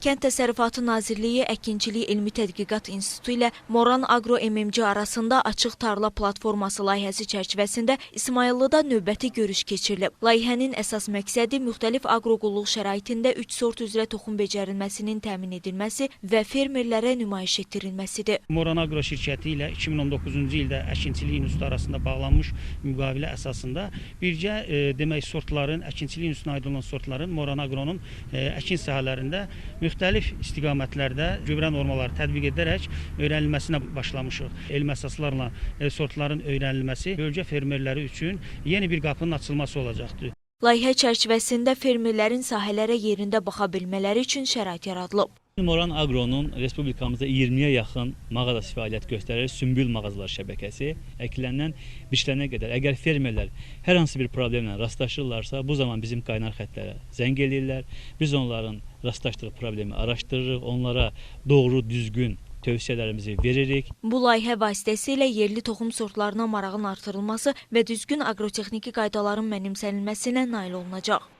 Kənd Təsərrüfatı Nazirliyi Əkinçilik Elmi Tədqiqat İnstitutu ilə Moran Agro MMC arasında açıq tarla platforması layihəsi çərçivəsində İsmayıllıda növbəti görüş keçirilib. Layihənin əsas məqsədi müxtəlif aqroqulluq şəraitində 3 sort üzrə toxum becərilməsinin təmin edilməsi və fermerlərə nümayiş etdirilməsidir. Moran Agro şirkəti ilə 2019-cu ildə Əkinçilik İnstitutu arasında bağlanmış müqavilə əsasında birgə e, demək sortların, Əkinçilik İnstitutuna aid olan sortların Moran Agro'nun e, əkin sahələrində müxtəlif istiqamətlərdə gübrə normaları tətbiq edərək öyrənilməsinə başlamışıq. Elmi əsaslarla sortların öyrənilməsi bölgə fermerləri üçün yeni bir qapının açılması olacaqdır. Layihə çərçivəsində fermerlərin sahələrə yerində baxa bilmələri üçün şərait yaradılıb. Moran Agro'nun Respublikamızda 20-yə yaxın mağazası fəaliyyət göstərir. Sümbül mağazalar şəbəkəsi əkiləndən biçilənə qədər. Əgər fermerlər hər hansı bir problemlə rastlaşırlarsa, bu zaman bizim qaynar xətlərə zəng eləyirlər. Biz onların rastlaşdığı problemi araşdırırıq, onlara doğru, düzgün tövsiyələrimizi veririk. Bu layihə vasitəsilə yerli toxum sortlarına marağın artırılması və düzgün aqrotexniki qaydaların mənimsənilməsinə nail olunacaq.